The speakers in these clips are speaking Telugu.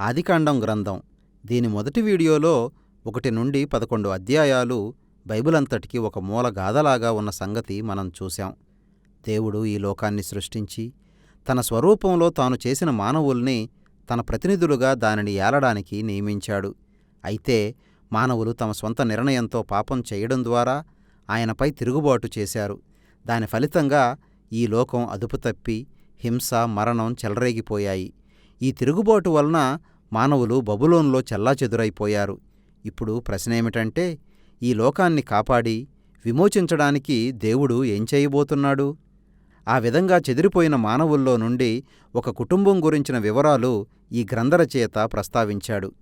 ఆదికాండం గ్రంథం. దీని మొదటి వీడియోలో ఒకటి నుండి పదకొండు అధ్యాయాలు బైబిల్ అంతటికి ఒక మూల గాథలాగా ఉన్న సంగతి మనం చూశాం. దేవుడు ఈ లోకాన్ని సృష్టించి తన స్వరూపంలో తాను చేసిన మానవుల్ని తన ప్రతినిధులుగా దానిని ఏలడానికి నియమించాడు. అయితే మానవులు తమ స్వంత నిర్ణయంతో పాపం చేయడం ద్వారా ఆయనపై తిరుగుబాటు చేశారు. దాని ఫలితంగా ఈ లోకం అదుపు తప్పి హింస మరణం చెలరేగిపోయాయి. ఈ తిరుగుబాటు వలన మానవులు బబులోన్లో చెల్లాచెదురైపోయారు. ఇప్పుడు ప్రశ్నేమిటంటే ఈ లోకాన్ని కాపాడి విమోచించడానికి దేవుడు ఏం చేయబోతున్నాడు? ఆ విధంగా చెదిరిపోయిన మానవుల్లో నుండి ఒక కుటుంబం గురించిన వివరాలు ఈ గ్రంథరచయిత ప్రస్తావించాడు.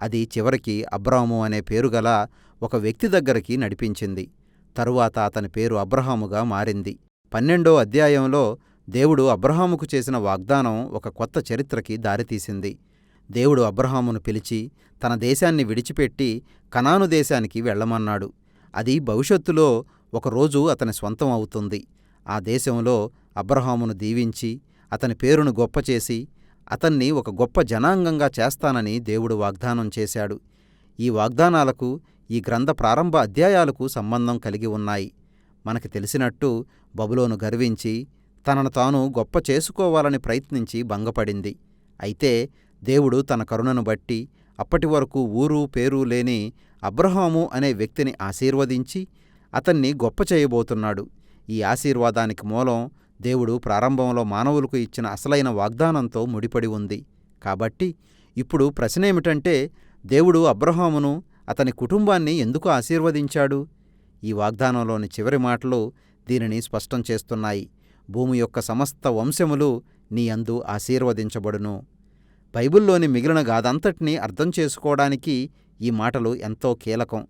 అది చివరికి అబ్రాము అనే పేరుగల ఒక వ్యక్తి దగ్గరికి నడిపించింది. తరువాత అతని పేరు అబ్రహాముగా మారింది. పన్నెండో అధ్యాయంలో దేవుడు అబ్రహాముకు చేసిన వాగ్దానం ఒక కొత్త చరిత్రకి దారితీసింది. దేవుడు అబ్రహామును పిలిచి తన దేశాన్ని విడిచిపెట్టి కనాను దేశానికి వెళ్ళమన్నాడు. అది భవిష్యత్తులో ఒకరోజు అతని స్వంతం అవుతుంది. ఆ దేశంలో అబ్రహామును దీవించి అతని పేరును గొప్పచేసి అతన్ని ఒక గొప్ప జనాంగంగా చేస్తానని దేవుడు వాగ్దానం చేశాడు. ఈ వాగ్దానాలకు ఈ గ్రంథ ప్రారంభ అధ్యాయాలకు సంబంధం కలిగి ఉన్నాయి. మనకి తెలిసినట్టు బబులోను గర్వించి తనను తాను గొప్ప చేసుకోవాలని ప్రయత్నించి భంగపడింది. అయితే దేవుడు తన కరుణను బట్టి అప్పటి వరకు ఊరు పేరు లేని అబ్రహాము అనే వ్యక్తిని ఆశీర్వదించి అతన్ని గొప్ప చేయబోతున్నాడు. ఈ ఆశీర్వాదానికి మూలం దేవుడు ప్రారంభంలో మానవులకు ఇచ్చిన అసలైన వాగ్దానంతో ముడిపడి ఉంది. కాబట్టి ఇప్పుడు ప్రశ్నేమిటంటే దేవుడు అబ్రహామును అతని కుటుంబాన్ని ఎందుకు ఆశీర్వదించాడు? ఈ వాగ్దానంలోని చివరి మాటలు దీనిని స్పష్టం చేస్తున్నాయి. భూమి యొక్క సమస్త వంశములు నీ అందు ఆశీర్వదించబడును. బైబిల్లోని మిగిలిన గాథంతటినీ అర్థం చేసుకోవడానికి ఈ మాటలు ఎంతో కీలకం.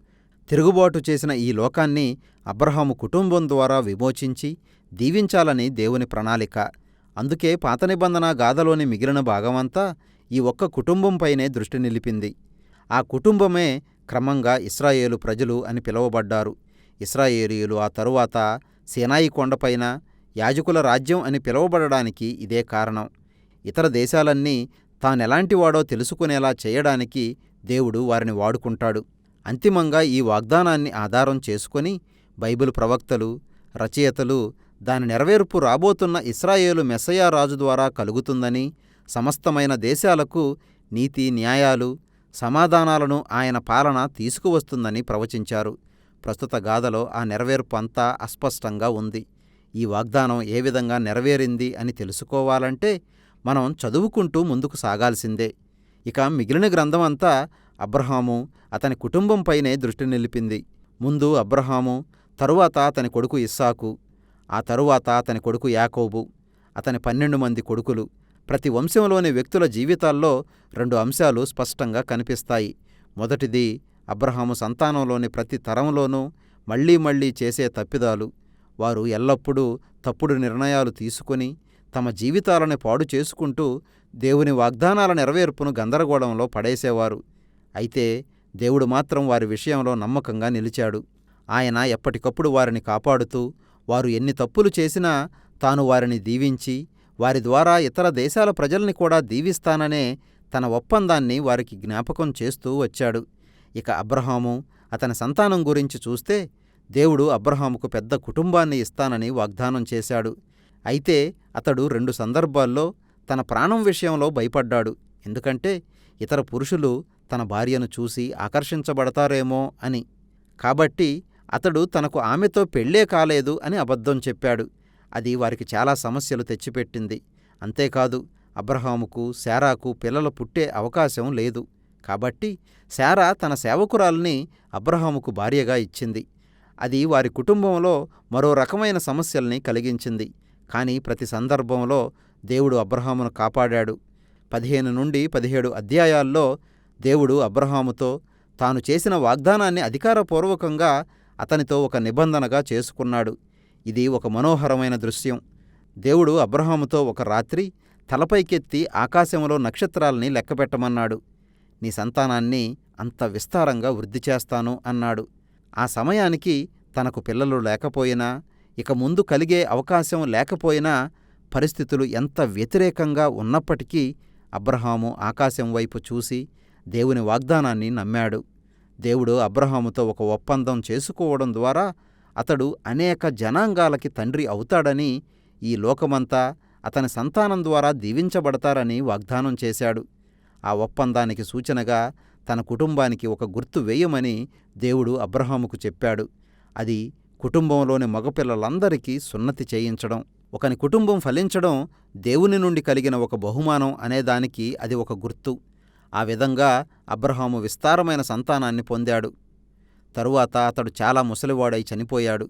తిరుగుబాటు చేసిన ఈ లోకాన్ని అబ్రహాము కుటుంబం ద్వారా విమోచించి దీవించాలని దేవుని ప్రణాళిక. అందుకే పాత నిబంధన గాథలోని మిగిలిన భాగమంతా ఈ ఒక్క కుటుంబంపైనే దృష్టి నిలిపింది. ఆ కుటుంబమే క్రమంగా ఇస్రాయేలు ప్రజలు అని పిలువబడ్డారు. ఇస్రాయేలీయులు ఆ తరువాత సేనాయి కొండపైన యాజకుల రాజ్యం అని పిలువబడడానికి ఇదే కారణం. ఇతర దేశాలన్నీ తానెలాంటివాడో తెలుసుకునేలా చేయడానికి దేవుడు వారిని వాడుకుంటాడు. అంతిమంగా ఈ వాగ్దానాన్ని ఆధారం చేసుకొని బైబిల్ ప్రవక్తలు రచయితలు దాని నెరవేర్పు రాబోతున్న ఇస్రాయేలు మెస్సయా రాజు ద్వారా కలుగుతుందని సమస్తమైన దేశాలకు నీతి న్యాయాలు సమాధానాలను ఆయన పాలన తీసుకువస్తుందని ప్రవచించారు. ప్రస్తుత గాథలో ఆ నెరవేర్పు అంతా అస్పష్టంగా ఉంది. ఈ వాగ్దానం ఏ విధంగా నెరవేరింది అని తెలుసుకోవాలంటే మనం చదువుకుంటూ ముందుకు సాగాల్సిందే. ఇక మిగిలిన గ్రంథం అంతా అబ్రహాము అతని కుటుంబంపైనే దృష్టి నిలిపింది. ముందు అబ్రహాము తరువాత అతని కొడుకు ఇస్సాకు ఆ తరువాత అతని కొడుకు యాకోబు అతని పన్నెండు మంది కొడుకులు. ప్రతి వంశంలోని వ్యక్తుల జీవితాల్లో రెండు అంశాలు స్పష్టంగా కనిపిస్తాయి. మొదటిది అబ్రహాము సంతానంలోని ప్రతి తరంలోనూ మళ్ళీ మళ్ళీ చేసే తప్పిదాలు. వారు ఎల్లప్పుడూ తప్పుడు నిర్ణయాలు తీసుకుని తమ జీవితాలను పాడు చేసుకుంటూ దేవుని వాగ్దానాల నెరవేర్పును గందరగోళంలో పడేసేవారు. అయితే దేవుడు మాత్రం వారి విషయంలో నమ్మకంగా నిలిచాడు. ఆయన ఎప్పటికప్పుడు వారిని కాపాడుతూ వారు ఎన్ని తప్పులు చేసినా తాను వారిని దీవించి వారి ద్వారా ఇతర దేశాల ప్రజల్ని కూడా దీవిస్తాననే తన ఒప్పందాన్ని వారికి జ్ఞాపకం చేస్తూ వచ్చాడు. ఇక అబ్రహాము అతని సంతానం గురించి చూస్తే దేవుడు అబ్రహాముకు పెద్ద కుటుంబాన్ని ఇస్తానని వాగ్దానం చేశాడు. అయితే అతడు రెండు సందర్భాల్లో తన ప్రాణం విషయంలో భయపడ్డాడు. ఎందుకంటే ఇతర పురుషులు తన భార్యను చూసి ఆకర్షించబడతారేమో అని. కాబట్టి అతడు తనకు ఆమెతో పెళ్ళే కాలేదు అని అబద్ధం చెప్పాడు. అది వారికి చాలా సమస్యలు తెచ్చిపెట్టింది. అంతేకాదు అబ్రహాముకు శారాకు పిల్లలు పుట్టే అవకాశం లేదు. కాబట్టి శారా తన సేవకురాల్ని అబ్రహాముకు భార్యగా ఇచ్చింది. అది వారి కుటుంబంలో మరో రకమైన సమస్యల్ని కలిగించింది. కానీ ప్రతి సందర్భంలో దేవుడు అబ్రహామును కాపాడాడు. పదిహేను నుండి పదిహేడు అధ్యాయాల్లో దేవుడు అబ్రహాముతో తాను చేసిన వాగ్దానాన్ని అధికారపూర్వకంగా అతనితో ఒక నిబంధనగా చేసుకున్నాడు. ఇది ఒక మనోహరమైన దృశ్యం. దేవుడు అబ్రహాముతో ఒక రాత్రి తలపైకెత్తి ఆకాశంలో నక్షత్రాల్ని లెక్కపెట్టమన్నాడు. నీ సంతానాన్ని అంత విస్తారంగా వృద్ధి చేస్తాను అన్నాడు. ఆ సమయానికి తనకు పిల్లలు లేకపోయినా ఇక ముందు కలిగే అవకాశం లేకపోయినా పరిస్థితులు ఎంత వ్యతిరేకంగా ఉన్నప్పటికీ అబ్రహాము ఆకాశం వైపు చూసి దేవుని వాగ్దానాన్ని నమ్మాడు. దేవుడు అబ్రహాముతో ఒక ఒప్పందం చేసుకోవడం ద్వారా అతడు అనేక జనాంగాలకి తండ్రి అవుతాడని ఈ లోకమంతా అతని సంతానం ద్వారా దీవించబడతారని వాగ్దానం చేశాడు. ఆ ఒప్పందానికి సూచనగా తన కుటుంబానికి ఒక గుర్తు వేయమని దేవుడు అబ్రహాముకు చెప్పాడు. అది కుటుంబంలోని మగపిల్లలందరికీ సున్నతి చేయించడం ఒకని కుటుంబం ఫలించడం దేవుని నుండి కలిగిన ఒక బహుమానం అనేదానికి అది ఒక గుర్తు. ఆ విధంగా అబ్రహాము విస్తారమైన సంతానాన్ని పొందాడు. తరువాత అతడు చాలా ముసలివాడై చనిపోయాడు.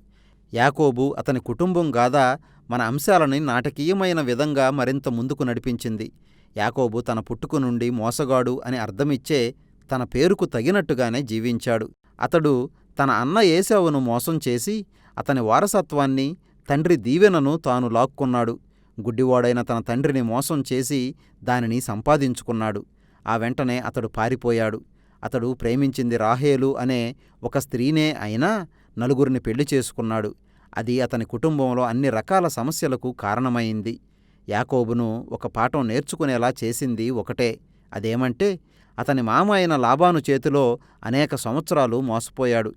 యాకోబు అతని కుటుంబం గాదా మన అంశాలని నాటకీయమైన విధంగా మరింత ముందుకు నడిపించింది. యాకోబు తన పుట్టుకు నుండి మోసగాడు అని అర్థమిచ్చే తన పేరుకు తగినట్టుగానే జీవించాడు. అతడు తన అన్న ఏశావును మోసం చేసి అతని వారసత్వాన్ని తండ్రి దీవెనను తాను లాక్కున్నాడు. గుడ్డివాడైన తన తండ్రిని మోసం చేసి దానిని సంపాదించుకున్నాడు. ఆ వెంటనే అతడు పారిపోయాడు. అతడు ప్రేమించింది రాహేలు అనే ఒక స్త్రీనే అయినా నలుగురిని పెళ్ళి చేసుకున్నాడు. అది అతని కుటుంబంలో అన్ని రకాల సమస్యలకు కారణమైంది. యాకోబును ఒక పాఠం నేర్చుకునేలా చేసింది ఒకటే. అదేమంటే అతని మామ అయిన లాబాను చేతిలో అనేక సంవత్సరాలు మోసపోయాడు.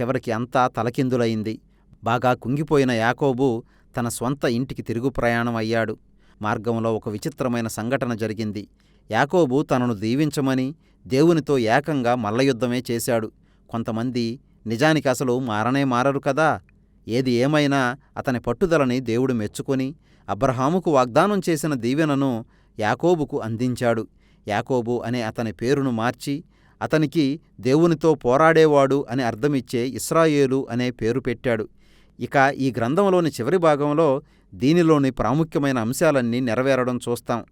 చివరికి అంతా తలకిందులయింది. బాగా కుంగిపోయిన యాకోబు తన స్వంత ఇంటికి తిరుగు ప్రయాణం అయ్యాడు. మార్గంలో ఒక విచిత్రమైన సంఘటన జరిగింది. యాకోబు తనను దీవించమని దేవునితో ఏకంగా మల్లయుద్ధమే చేశాడు. కొంతమంది నిజానికి అసలు మారనే మారరు కదా? ఏది ఏమైనా అతని పట్టుదలని దేవుడు మెచ్చుకొని అబ్రహాముకు వాగ్దానం చేసిన దీవెనను యాకోబుకు అందించాడు. యాకోబు అనే అతని పేరును మార్చి అతనికి దేవునితో పోరాడేవాడు అని అర్థమిచ్చే ఇస్రాయేలు అనే పేరు పెట్టాడు. ఇక ఈ గ్రంథంలోని చివరి భాగంలో దీనిలోని ప్రాముఖ్యమైన అంశాలన్నీ నెరవేరడం చూస్తాం.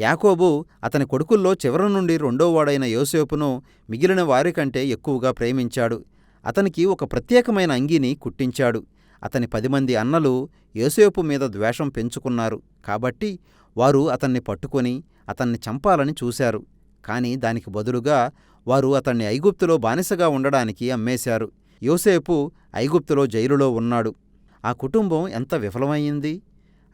యాకోబు అతని కొడుకుల్లో చివరి నుండి రెండోవాడైన యోసేపును మిగిలిన వారికంటే ఎక్కువగా ప్రేమించాడు. అతనికి ఒక ప్రత్యేకమైన అంగీని కుట్టించాడు. అతని పది మంది అన్నలు యోసేపు మీద ద్వేషం పెంచుకున్నారు. కాబట్టి వారు అతన్ని పట్టుకొని అతన్ని చంపాలని చూశారు. కాని దానికి బదులుగా వారు అతన్ని ఐగుప్తులో బానిసగా ఉండడానికి అమ్మేశారు. యోసేపు ఐగుప్తులో జైలులో ఉన్నాడు. ఆ కుటుంబం ఎంత విఫలమయ్యింది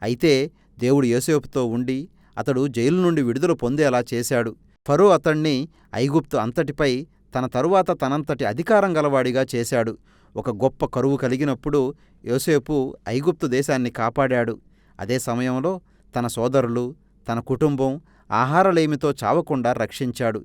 అయితే దేవుడు యోసేపుతో ఉండి అతడు జైలు నుండి విడుదల పొందేలా చేశాడు. ఫరో అతణ్ణి ఐగుప్తు అంతటిపై తన తరువాత తనంతటి అధికారం గలవాడిగా చేశాడు. ఒక గొప్ప కరువు కలిగినప్పుడు యోసేపు ఐగుప్తు దేశాన్ని కాపాడాడు. అదే సమయంలో తన సోదరులు తన కుటుంబం ఆహారలేమితో చావకుండా రక్షించాడు.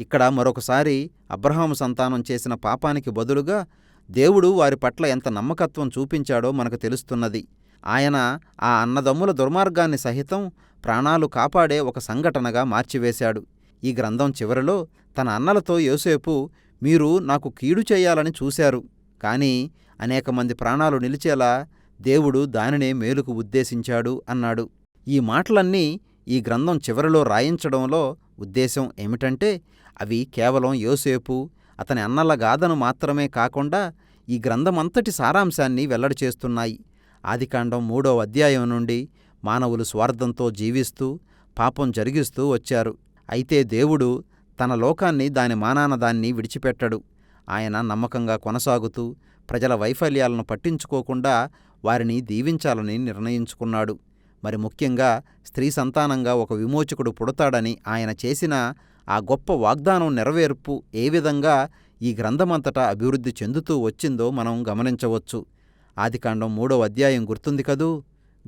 ఇక్కడ మరొకసారి అబ్రహాము సంతానం చేసిన పాపానికి బదులుగా దేవుడు వారి పట్ల ఎంత నమ్మకత్వం చూపించాడో మనకు తెలుస్తున్నది. ఆయన ఆ అన్నదమ్ముల దుర్మార్గాన్ని సహితం ప్రాణాలు కాపాడే ఒక సంఘటనగా మార్చివేశాడు. ఈ గ్రంథం చివరిలో తన అన్నలతో యోసేపు మీరు నాకు కీడు చేయాలని చూశారు కాని అనేక మంది ప్రాణాలు నిలిచేలా దేవుడు దానినే మేలుకు ఉద్దేశించాడు అన్నాడు. ఈ మాటలన్నీ ఈ గ్రంథం చివరిలో రాయించడంలో ఉద్దేశం ఏమిటంటే అవి కేవలం యోసేపు అతని అన్నల గాథను మాత్రమే కాకుండా ఈ గ్రంథమంతటి సారాంశాన్ని వెల్లడి చేస్తున్నాయి. ఆదికాండం మూడో అధ్యాయం నుండి మానవులు స్వార్థంతో జీవిస్తూ పాపం జరిగిస్తూ వచ్చారు. అయితే దేవుడు తన లోకాన్ని దాని మానాన దాన్ని విడిచిపెట్టడు. ఆయన నమ్మకంగా కొనసాగుతూ ప్రజల వైఫల్యాలను పట్టించుకోకుండా వారిని దీవించాలని నిర్ణయించుకున్నాడు. మరి ముఖ్యంగా స్త్రీ సంతానంగా ఒక విమోచకుడు పుడతాడని ఆయన చేసిన ఆ గొప్ప వాగ్దానం నెరవేర్పు ఏ విధంగా ఈ గ్రంథమంతటా అభివృద్ధి చెందుతూ వచ్చిందో మనం గమనించవచ్చు. ఆదికాండం మూడో అధ్యాయం గుర్తుంది కదూ?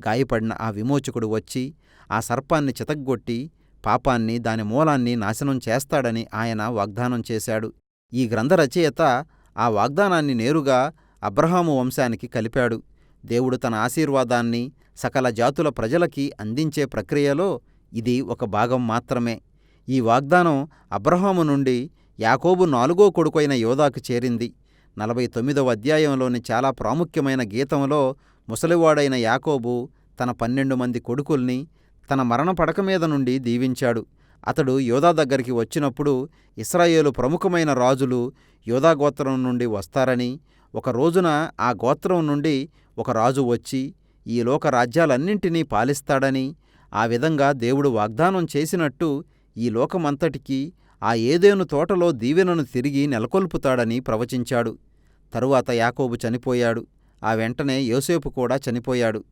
గాయపడిన ఆ విమోచకుడు వచ్చి ఆ సర్పాన్ని చితగ్గొట్టి పాపాన్ని దాని మూలాన్ని నాశనం చేస్తాడని ఆయన వాగ్దానం చేశాడు. ఈ గ్రంథ రచయిత ఆ వాగ్దానాన్ని నేరుగా అబ్రహాము వంశానికి కలిపాడు. దేవుడు తన ఆశీర్వాదాన్ని సకల జాతుల ప్రజలకి అందించే ప్రక్రియలో ఇది ఒక భాగం మాత్రమే. ఈ వాగ్దానం అబ్రహాము నుండి యాకోబు నాలుగో కొడుకైన యోధాకు చేరింది. నలభై తొమ్మిదవ అధ్యాయంలోని చాలా ప్రాముఖ్యమైన గీతంలో ముసలివాడైన యాకోబు తన పన్నెండు మంది కొడుకుల్ని తన మరణ పడక మీద నుండి దీవించాడు. అతడు యోధా దగ్గరికి వచ్చినప్పుడు ఇస్రాయేలు ప్రముఖమైన రాజులు యోధా గోత్రం నుండి వస్తారని ఒక రోజున ఆ గోత్రం నుండి ఒక రాజు వచ్చి ఈ లోక రాజ్యాలన్నింటినీ పాలిస్తాడని ఆ విధంగా దేవుడు వాగ్దానం చేసినట్టు ఈ లోకమంతటికీ ఆ ఏదేను తోటలో దీవెనను తిరిగి నెలకొల్పుతాడని ప్రవచించాడు. తరువాత యాకోబు చనిపోయాడు. ఆ వెంటనే యోసేపు కూడా చనిపోయాడు.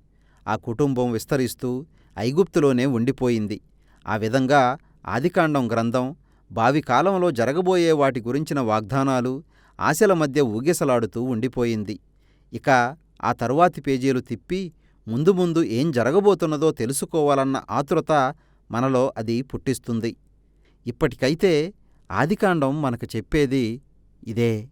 ఆ కుటుంబం విస్తరిస్తూ ఐగుప్తులోనే ఉండిపోయింది. ఆ విధంగా ఆదికాండం గ్రంథం భావి కాలంలో జరగబోయే వాటి గురించిన వాగ్దానాలు ఆశల మధ్య ఊగిసలాడుతూ ఉండిపోయింది. ఇక ఆ తరువాతి పేజీలు తిప్పి ముందు ముందు ఏం జరగబోతున్నదో తెలుసుకోవాలన్న ఆతురత మనలో అది పుట్టిస్తుంది. ఇప్పటికైతే ఆదికాండం మనకు చెప్పేది ఇదే.